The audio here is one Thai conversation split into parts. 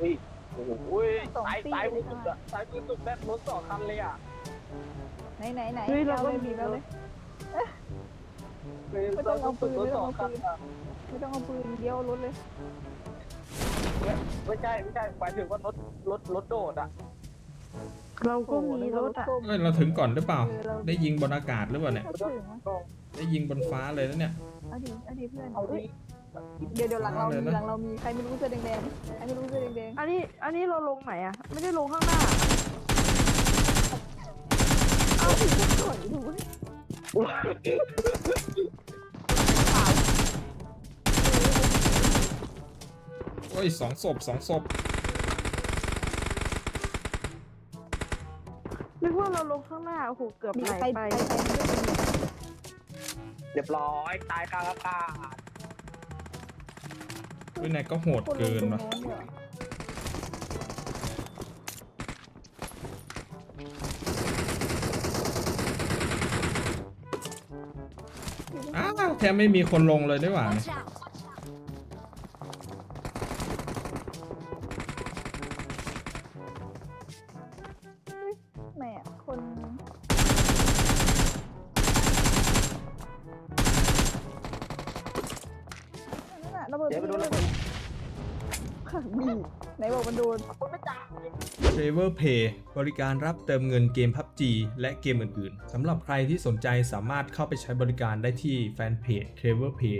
อุ้ยโอ้โหสายสายมือสุดอะสายมือสุดแบบรถสองคันเลยอะไหนไหนไหนเฮ้ยเราเอาก็เลยมีบีบเอาเลยไม่ต้องเอาปืนรถสองคันอะไม่ต้องเอาปืนเดียวรถเลย ไม่ใช่ไม่ใช่หมายถึงว่ารถรถรถโดดอะเราก็มีรถอะส้มเอ้ยเราถึงก่อนหรือเปล่า เออเราได้ยิงบนอากาศหรือเปล่าเนี่ยถ้าถึงอะก็ได้ยิงบนฟ้าเลยนะเนี่ย เอาดิเอาดิเพื่อนเอาเอ้ดิย เดี๋ยวเดี๋ยวหลังเราเอามีเลยนะหลังเรามีใครไม่รู้เสื้อแดงๆใครไม่รู้เสื้อแดงอันนี้อันนี้เราลงไหนอะ ไม่ได้ลงข้างหน้าๆเอาถึงจะสวยดูเว้ยโอ้ยสองศพสองศพนึกว่าเราลงข้างหน้าโอ้โหเกือบมีไหลใครไปใครใครไม่รู้เรียบร้อยตายกลางอากาศ วินัยก็โหดเกินว่ะอ้าวแทบไม่มีคนลงเลยได้หว่า Watch out! มันโดน t r a v e r Pay บริการรับเติมเงินเกม PUBG และเกมอื่นๆสำหรับใครที่สนใจสามารถเข้าไปใช้บริการได้ที่แฟนเพจ t r a v e r Pay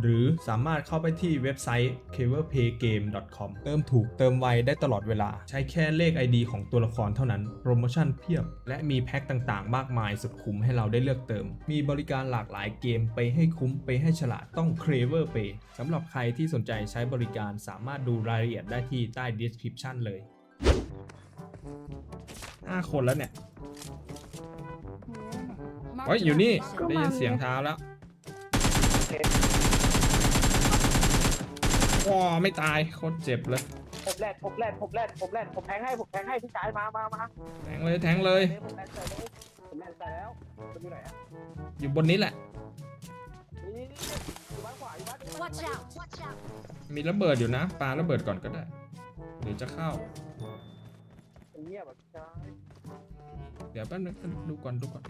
หรือสามารถเข้าไปที่เว็บไซต์ c a v e r p a y g a m e com เติมถูกเติมไวได้ตลอดเวลา ใช้แค่เลข ID ของตัวละครเท่านั้น โปรโมชั่นเพียบ และมีแพ็คต่างๆ มากมายสุดคุ้มให้เราได้เลือกเติม มีบริการหลากหลายเกมไปให้คุ้มไปให้ฉลาดต้อง c a v e r Pay สำหรับใครที่สนใจใช้บริการสามารถดูรายละเอียดได้ที่ใต้ description เลยห้าคนแล้วเนี่ย Marked เฮ้ยอยู่นี่ได้ยินเสียงเท้าแล้ว ว้าไม่ตายโคตรเจ็บเลยผมแรดผมแรดผมแรดผมแรดผมแทงให้ผมแทงให้พี่ชายมามามาแทงเลยแทงเลยผมแรดใส่เลยผมแรดใส่แล้วมันอยู่ไหนอะอยู่บนนี้แหละนี่นี่นี่อยู่บ้านขวาอยู่บ้านอยู่บ้าน Watch out! Watch out! มีระเบิดอยู่นะปาระเบิดก่อนก็ได้เดี๋ยวจะเข้าเงียบแบบพี่ชายเดี๋ยวแป๊บนึงดูก่อนดูก่อน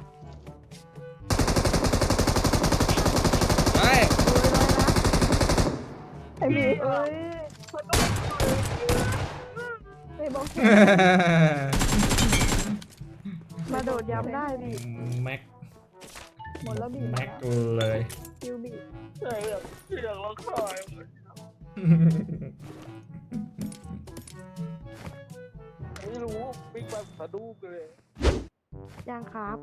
ไป ไอ้บีเอ้ยไอ้บอกมาโดดย้ำได้ดิแม็กหมดแล้วบีแม็กเลยคิวบีเฮ้ยแบบเสียงร้องไห้ไม่รู้บิ๊กแบบสะดุ้งเลยยังครับ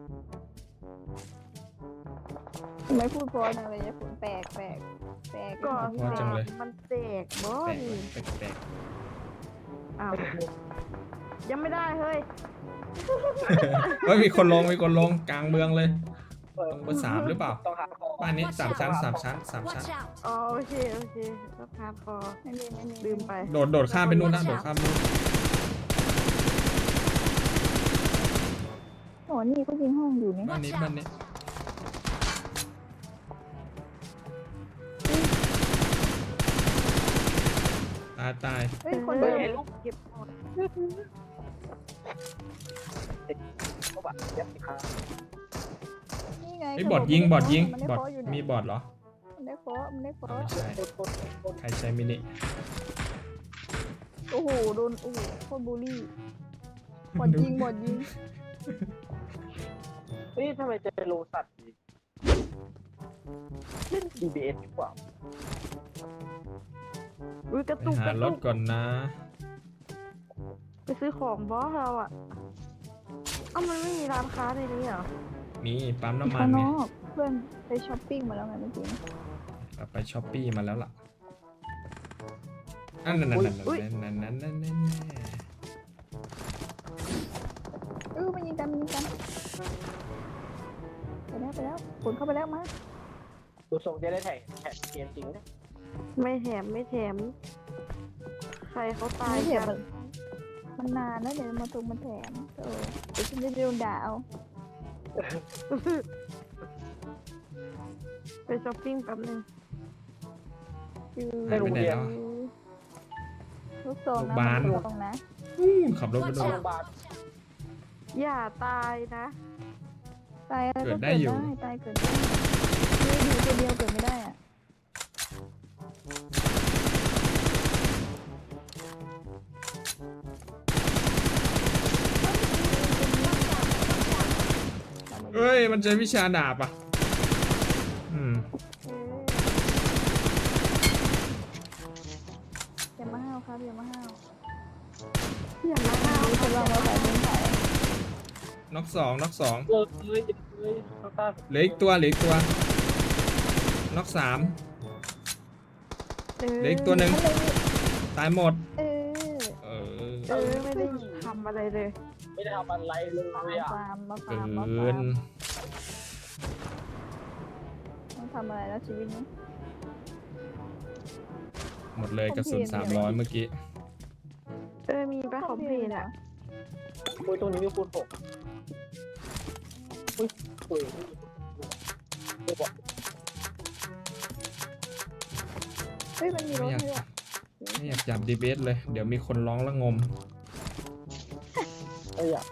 ทำไมพูดเพราะจังเลยเนี่ยฝนแปลกแปลกแปลกก่อนว่าจังเลย มันแตกบอแปลสกแปลกแปลกอ้าวยังไม่ได้เฮ้ยเฮ้ยมีคนลงมีคนลงกลางเมืองเลยตรงเบอร์สามหรือเปล่า ต้องหาของบ้านนี้สามชั้นสามชั้นสามชั้น Watch out! อ๋อโอเคโอเคต้องคาดคอไม่มีไม่มีลืมไปโดดโดดข้ามไปนู่นนะโดดข้ามนู่นโอ้นี่ก็ยิงห้องอยู่นี่บ้านนี้บ้านนี้ ตายตายเฮ้ยคนเฮ้เดิยมเห็นลูกเก็บหมดเขาแบบเย็บสิครับนี่ไงไอ้ยบอดยิงบอดยิงมันได้บอดเคาะอยู่มีเนี่ยบอดเหรอมันได้เคาะมันได้อ๋อเคาะไม่ใช่คนคนคนใครใช้มินิโอ้โหโดนโอ้โหโคตรบูลลี่บอดยิงบอดยิงเฮ้ยทำไมเจอโลสัตว์อีกเล่น DBS ดีกว่า อุ้ยกระไปตุกหากระรตุถกก่อนนะ ไปซื้อของบอสเราอะ เอ้ามันไม่มีร้านค้าในนี้เหรอมีปั๊มน้ำมันข้างนเนี่ยอกเพื่อนไปช้อปปิ้งมาแล้วไงเมื่อกี้เราไปช้อปปี้มาแล้วล่ะอันนั้นนั่นนั่นนั่นนั่นนั่นนั่นเออมันยิงกันมันยิงกันไปแล้วไปแล้วฝนเข้าไปแล้วมาดูทรงจะได้แข่งแข่งเกมจริงนะ ไม่แถมไม่แถม ใครเขาตายไม่แถมกัมันนมันนานแล้วเดี๋ยวมาตรงมาแถมเออเดี๋ยวฉันจะโดนด่าเอาไปช้อปปิ้งแป๊บนึงคือหายไปไหนแล้วโถลูกซองนะโรงพยาบาลมันลูกซองนะอู้ขับรถไปเข้าดูโรงพยาบาลอย่าตายนะตายแล้วเกิก็ดได้เกิดอยู่ได้ตายเกิดได้มีอยู่ตัวเดียวเกิดไม่ได้อะ มันใช้วิชาดาบอะ อืมอย่ามาห้าวครับอย่ามาห้าวอย่ามาห้าวมีคนวางไว้สายเป็นสายน็อกสองน็อกสองเลิกเลยเลยเข้าตาเหลืออีกตัวเหลืออีกตัวน็อกสามเออเหลืออีกตัวหนึ่ง ตายหมด เออ เออ เออ ไม่ได้ทำอะไรเลย ไม่ได้ทำอะไรเลยอะฟาร์มมาเกิฟาร์มมาฟานร์มต้องทำอะไรแล้วชีวิตนี้ หมดเลยกระสุนสามร้อยเมื่อกี้ เออ มีปะคอมเพลนอะ คุยตรงนี้มีคูณหกอุ้ยคุยเดี๋ยวบอกเฮ้ย มันมีรถไม่อยาก ด้วยไม่อยากจับดีเบสเลย เดี๋ยวมีคนร้องละงม ไอ้อะ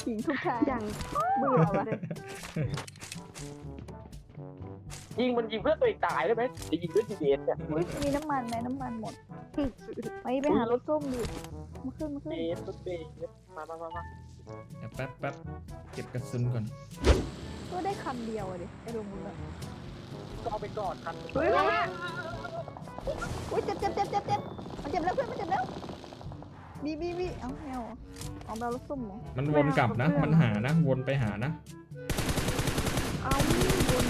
ขิงทุกทางอย่างเบื่อว่ะเลยยิงมันยิงเพื่อตัวเองตายได้ไหมจะยิงด้วยจีเอสเนี่ยอุ๊ยมีน้ำมันไหมน้ำมันหมดไปไปหารถส้มดิมาขึ้นมาขึ้นจีเอสรถเบรกมามามามาเดี๋ยวแป๊บแป๊บเก็บกระสุนก่อนก็ได้คันเดียวอะดิไอ้ลงมืออะก็เอาไปก่อนคันเฮ้ยอุ้ยเจ็บเจ็บเจ็บเจ็บเจ็บมันเจ็บแล้วเพื่อนมันเจ็บแล้ว บีบีบีเอ้าแมวเอาไปเอารถส้มเหรอมันวนกลับนะ มันหานะ วนไปหานะ เอาบน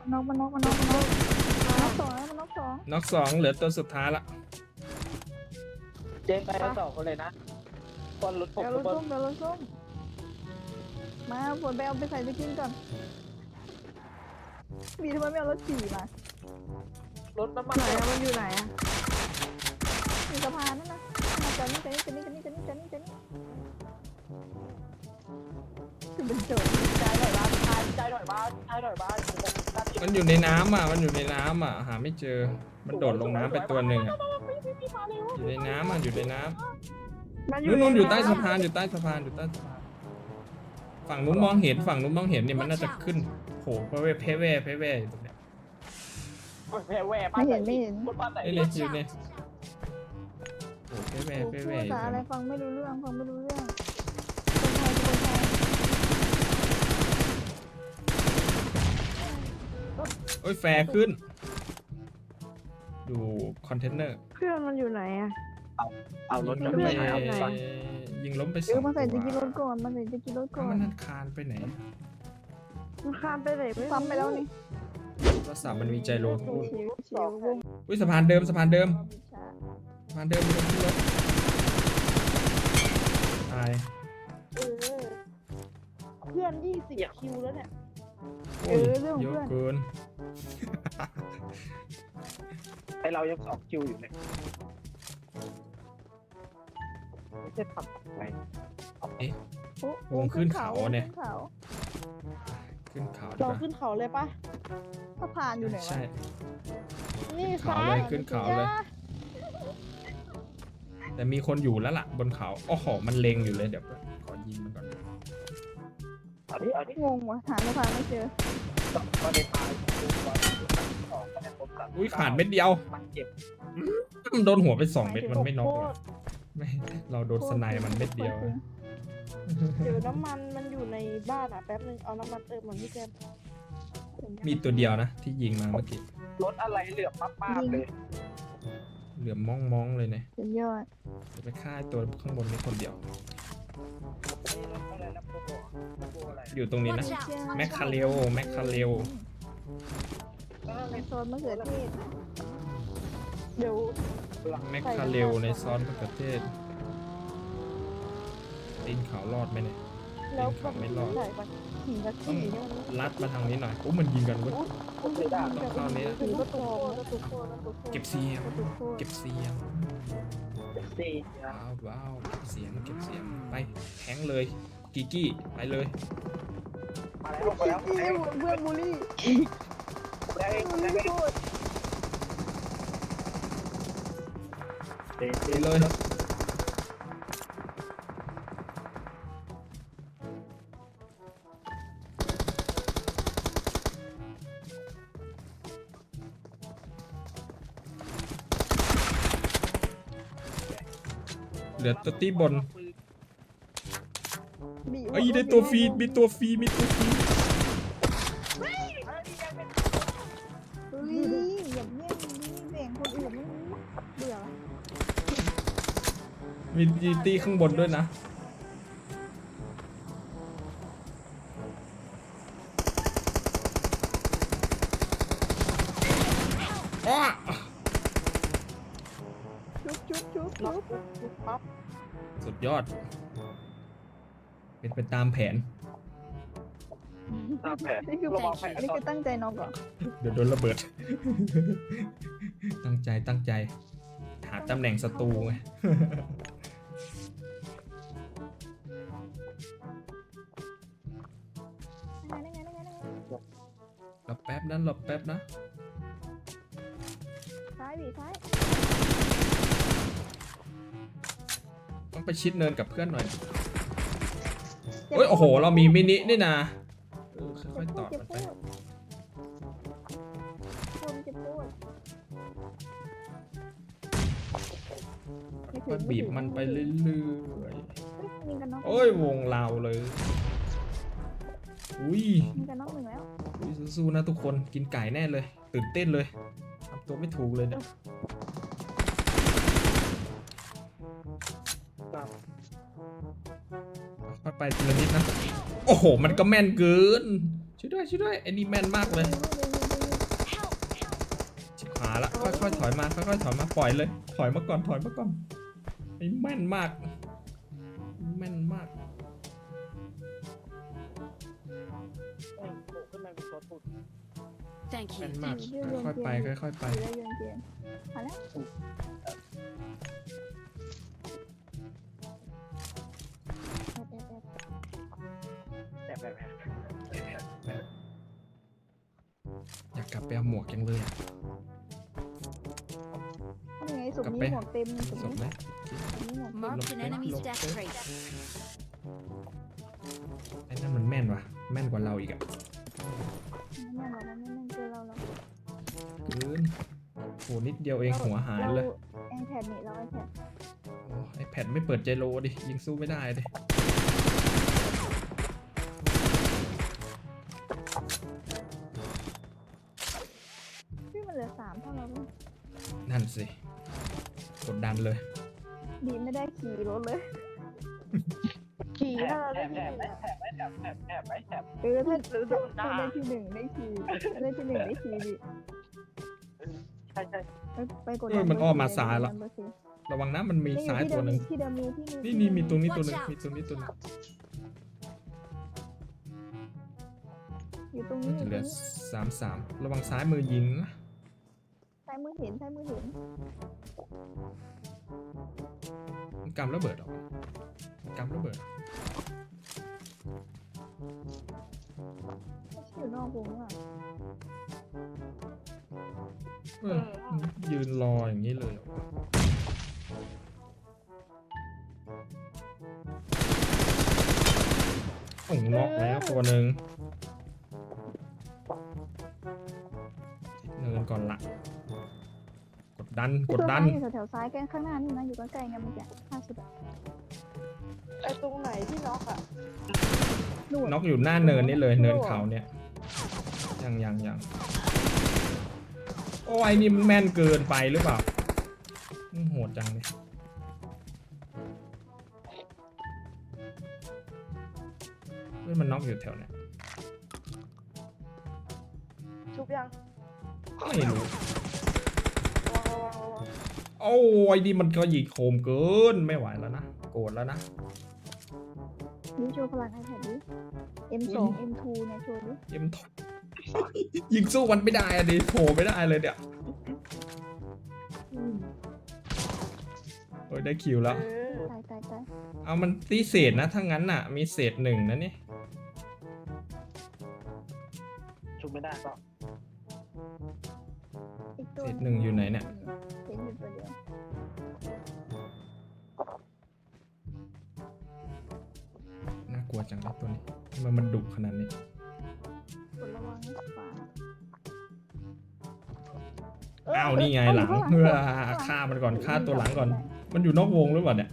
มันนอกมันนอกมันนอกมันนอกมันนอกสองแล้วมันนอกสองน็อกสองเหลือตัวสุดท้ายละ เจนไปทั้งสองคนเลยนะตอนรถผมเดี๋ยวรถบนส้มเดี๋ยวรถส้มมาฝนไปเอาไปใส่ไปกินก่อน บีทำไมไม่เอารถสี่มารถน้ำมันไหนอะมันอยู่ไหนอะมีสะพานนั่นนะมาจอนี่จอนี่จอนี่จอนี่จอนี่จอนี่จอนี่คือเป็นโจทย์ใจแบบว่าชายชายหน่อยบ้านชายหน่อยบ้านมันอยู่ในน้ำอะ มันอยู่ในน้ำอะ หาไม่เจอ มันโดดลงน้ำไปตัวหนึ่งอะ อยู่ในน้ำอะ อยู่ในน้ำมันนู่นนู่นอยู่ใต้ำสะพาน อยู่ใต้สะพาน อยู่ใต้สะพาน ฝั่งนู้นมองเห็นฝั่งนู้นมองเห็นเนี่ยมันน่าจะขึ้นโผล่เพเวเพเวเพเวอยู่ตรงเนี้ยแพ้แหวบ้าไม่นเห็นไม่เห็นคนบ้านไหนนี่เลยอยู่เนี่ยโอ้เพเวโอ้เพพูเวดอยู่ภาษาตรงอะไรนี้ฟังไม่รู้เรื่องฟังไม่รู้เรื่องคนไทยคนไทยโอ้ยแฟร์ขึ้น ดูคอนเทนเนอร์เพื่อนมันอยู่ไหนอะ เอารถยิงน้ำล้มมันไปเอาไหน ยิงล้มไปสเออองมาใส่ตัจะกินรวถก่อนมาใส่จะกินรถก่อ้าวอมันนนั่นคานไปไหนมันข้ามไปไหนไม่รู้ซ้ำไปแล้วนี่โทรศัพท์มันมีใจโลทุกรุ่นชิวชิววงอุ้ยสะพานเดิมสะพานเดิมวิชาสะพานเดิมมีคนขึ้นรถตายเออเพื่อนยี่สิบคิวแล้วเนี่ยโอ้ยเยอะเกินไอเรายังสองคิวอยู่เลย ไม่ใช่ทำอะไรโอ้วงขึ้นเขาเนี่ย ขึ้นเขาขึ้นเขาดีเรากว่าขึ้นเขาเลยปะสะพานอยู่ไหนวะใช่ นี่เขาค่ะเลยขึ้นเขาเลย แต่มีคนอยู่แล้วล่ะบนเขาโอ้โหมันเล็งอยู่เลยเดี๋ยวขอยิงมันก่อนเอาดิเอาดิงงวะหาสะพานไม่เจอตอนในตายดูก่อนสองคะแนนครบกันอุ้ยขาดเม็ดเดียวมันเจ็บ มันโดนหัวไปสองเม็ดมันไม่น็อกหรอก ไม่เราโดนสไนด์มันเม็ดเดียว เดี๋ยวน้ำมันมันอยู่ในบ้านอะแป๊บนึงเอาน้ำมันเติมเหมือนพี่แซมมีตัวเดียวนะ ที่ยิงมาเมื่อกี้รถอะไรเหลือบป้าบๆเลย เหลือมมองมองๆเลยเนี่ยสุดยอดจะไปฆ่าไอ้ตัวข้างบนนี้คนเดียวนี่รถอะไรนะโปรโปรอะไรอยู่ตรงนี้นะแมคคาเรลแมคคาเรล ในโซนมะเขือเทศ เดี๋ยวแมคคาเรลในซอสมะเขือเทศตีนเขารอดไหมเนี่ยแล้วขับไม่รอดใส่ไปหินกระต้องขี่เนี่ยมันลัดมาทางนี้หน่อยโอ้มันยิงกันเว้ยผมเลยได้ต้องเข้านี้ถือประตูกระตุกโคตรกระตุกโคตรเก็บเสียงกระตุกโคตรเก็บเสียงสี่นะว้าวว้าวเก็บเสียงเก็บเสียงไปแทงเลยกิกกี้ไปเลยไปมาแล้วลงไปแล้วอีเอวเพื่อนบูลลี่แล้วเองบูลแล้วลี่เอ งพูดเด็กไปเลย เหลือตัวตี้บนบีบเอ้ยได้ตัวฟรีมีตัวฟรีมีตัวฟรีเฮ้ยอย่าแย่งนี่แบ่งคนอื่นไม่เบื่อ มีมีตี้ข้างบนด้วยนะอ้อชุบชุบชุบชุบปั๊บสุดยอด เป็นไปตามแผน ตามแผนนี่คือระวังแผนอันนี้ตอคืนอตั้งใจน็อกเหรอเดี๋ยวโดนระเบิด ตั้งใจตั้งใจ หาตำแหน่งศัตรูไง แป๊บนั้นรอแป๊บนะซ้ายบีซ้ายต้องไปชิดเนินกับเพื่อนหน่อยโอ้ยโอ้โห เรามีมินินี่นะเออค่อยๆตอบเจ็บกันปไปวดคนเจ็บปวดค่อยบีบมันไปเรื่อยเฮ้ยยิงกันน็อกๆโอ้ยวงเราเลย อุ้ย ยิงกันน็อกหนึ่งแล้วอุ้ย สู้ๆนะทุกคนกินไก่แน่เลย ตื่นเต้นเลยทำตัวไม่ถูกเลยเนี่ยค่อยๆไปทีละนิดนะ โอ้โห มันก็แม่นเกิน ช่วยด้วยช่วยด้วยไอ้นี่แม่นมากเลยชิบหายละค่อยๆถอยมาค่อยๆถอยมาปล่อยเลย ถอยมาก่อนถอยมาก่อนไอ้แม่นมาก แม่นมาก ขึ้นมาเป็นตัวตุ่น Thank แม่ you. นมากค่อยๆไปค่อยๆไปไปแล้วโยนเกมมาแล้วแอบแอบแอบแบบแบบอยากกลับไปเอาหมวกจังเลยอะนี่ไงสุกกลับนี้ไปหมวกเต็มสุกสมนี้ไหมสุกนี้หมวก Marked an enemy's death crate. ไอ้นั่นมันแม่นว่ะแม่นกว่าเราอีกอะ ไม่แม่นหรอกมันไม่แม่นเกินเราหรอกเกินโหนิดเดียวเองหัวหายเลยไอแพดนี่เราไอแพดโอ้ไอแพดไม่เปิดใจโลดิยิงสู้ไม่ได้ดิพี่มันเหลือสามเท่าเราปะนั่นสิกดดันเลย ดีไม่ได้ขี่รถเลย บเออถ้าถ้าได้ที่หนึ่งได้ขี่ถ้าได้ที่หนึ่งได้ขี่ดิใช่ใช่ไปไปกดเออมันอ้อมมาซ้ายละ ระวังนะมันมีซ้ายตัวหนึ่งที่เดิมมีที่นี่นี่มีตรงนี้ตัวหนึ่งมีตรงนี้ตัวหนึงอยู่ตรงนี้จะอยู่เหตลืรองนี้สามสามระวังซ้ายมือยิงนะซ้ายมือเห็นซ้ายมือเห็นมันกำระเบิดเหรอมันกำระเบิดไม่ใช่ อยู่นอกวงอะเออยืนรออย่างนี้เลยเหรอโอ้โหล็อกแล้วตัวหนึ่งเนินก่อนละกดดันกดดัน อยู่แถวๆซ้ายแกข้างหน้านี่นะอยู่ใกล้ๆไงเมื่อกี้ล่าสุด อะไอ้ตรงไหนที่น็อกอะนู่นน็อกอยู่หน้าเนินนี่เลยเนินเขาเนี่ยยังยังยังโอ้ยนี่มันแม่นเกินไปหรือเปล่าอืมโหดจังเลยเฮ้ยมันน็อกอยู่แถวเนี้ยชุบยังไม่รู้ระวังระวังระวังโอ้ยนี่มันก็ยิงโคมเกินไม่ไหวแล้วนะ โกรธแล้วนะ ดิโชว์พลัง iPad ดิ M2 M2 เนี่ยโชว์ดิเอ็มทยิงสู้มันไม่ได้อะดิโผล่ไม่ได้เลยเนี่ยโอ้ยได้คิวแล้ว เออตายตายตายเอามันตีเศษนะถ้างั้นน่ะ มีเศษหนึ่งนะนี่ชุบไม่ได้ก็อีกตัวเศษหนึ่งอยู่ไหนเนี่ยเห็นอยู่ตัวเดียว ลัวจังเลยตัวนี้ทำไมันมันดุขนาดนี้กดระวังนะขวาอ้าวนี่ไงหลังเพื่อฆ่ามันก่อนฆ่าตัวหลังก่อน มันอยู่นอกวงหรือเปล่าเนี่ย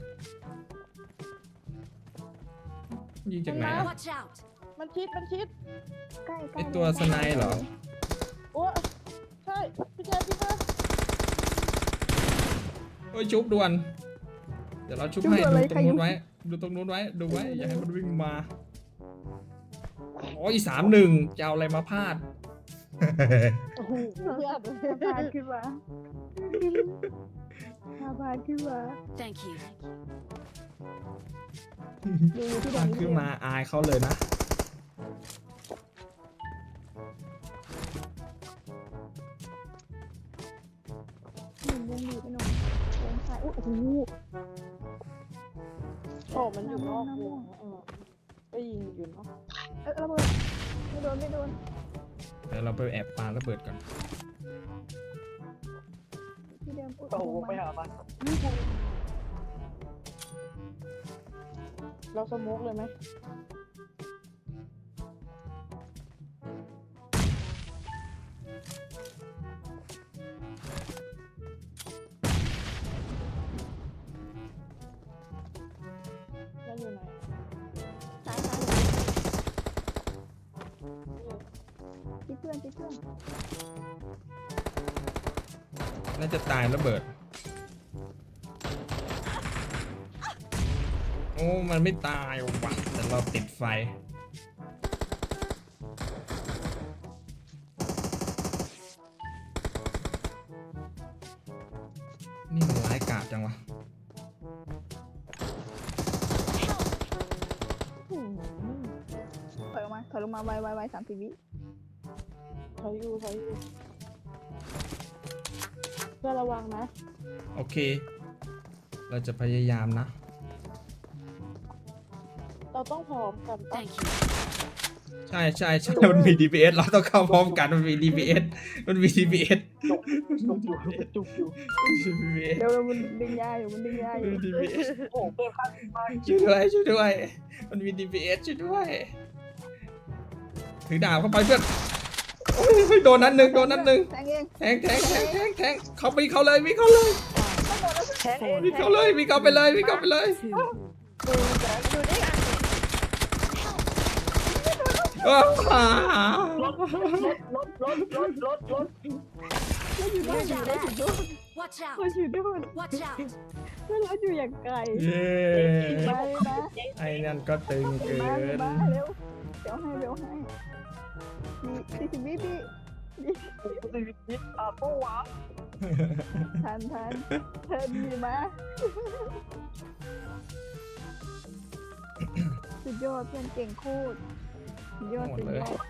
ยิงจากไหนอะ Watch out! มันชิดมันชิดใกล้ใกไอล้ตัวสไนเหรอโอ้ใช่พี่แจ๊คพี่แจ๊คเฮ้ยชุบด่วน เดี๋ยวเราชุบให้ดูตรงนู้นไว้ ดูตรงนู้นไว้ ดูไว้ อย่าให้มันวิ่งมาโอ้ยสามหนึ่งจะเอาอะไรมาพลาด โอ้โหเพื่อนสะพานขึ้นมาสะพานขึ้นมา Thank you. ดูอยู่ที่พเดิลามดขึ้นมาอายเขาเลยนะ หนึ่งวงหนีไปหน่อยวงซ้ายอุ้ยโอ้โห โอ้มันอยู่นอกวงเออก็ยิงอยู่เนาะเออระเบิดไม่โดนไม่โดนเดี๋ยวเราไปแอบปาระเบิดก่อนที่เดิมอุ้ยโอ้โหวงไปมาหามันเราสโมกเลยไหม ที่เพื่อนที่เพื่อนน่าจะตายระเบิด โอ้ มันไม่ตายว่ะแต่เราติดไฟ นี่มันร้ายกาจจังวะ มาถอยลงมาไวไวไวสามสิบวิถอยอยู่ถอยอยู่เพื่อระวังนะ โอเค เราจะพยายามนะ เราต้องพร้อมกันปะ Thank you. ใช่ใช่ใช่ มันมี DPS เราต้องเข้าพร้อมกัน มันมี DPS มันมี DPS จุกอยู่จุกอยู่ DPS เดี๋ยวมันดึงยาอยู่มันดึงยาอยู่มันมี DPS โอ้โหเพื่อนข้างบ้านช่วยด้วยช่วยด้วย มันมี DPS ช่วยด้วย ถือดาบเข้าไปเพื่อนโอ้ยเฮ้ยโดนนัดหนึ่งโดนนัดหนึ่งแทงเองแทงแทงแทงแทงแทงเขาไปเขาเลยวิ่งเขาเลยแทงเองวิ่งเขาเลยวิ่งเขาไปเลยวิ่งเขาไปเลย Two. ว้าวรถรถรถรถรถรถ Watch out! Watch เขา out! อยู่ด้วย Watch out! แล้วเราอยู่อย่างไกลเย้มาเลยนะไอ้นั่นก็ตึงเกิมาน เลยมาเร็วเดี๋ยวให้เดี๋ยวให้มีสี่สิบวิพี่กูจะยิบอะโป้วะทันทันเทิร์นมีมาสุดยอดเพื่อนเก่งโคตรสุดยอดหมดสุดเลยยอด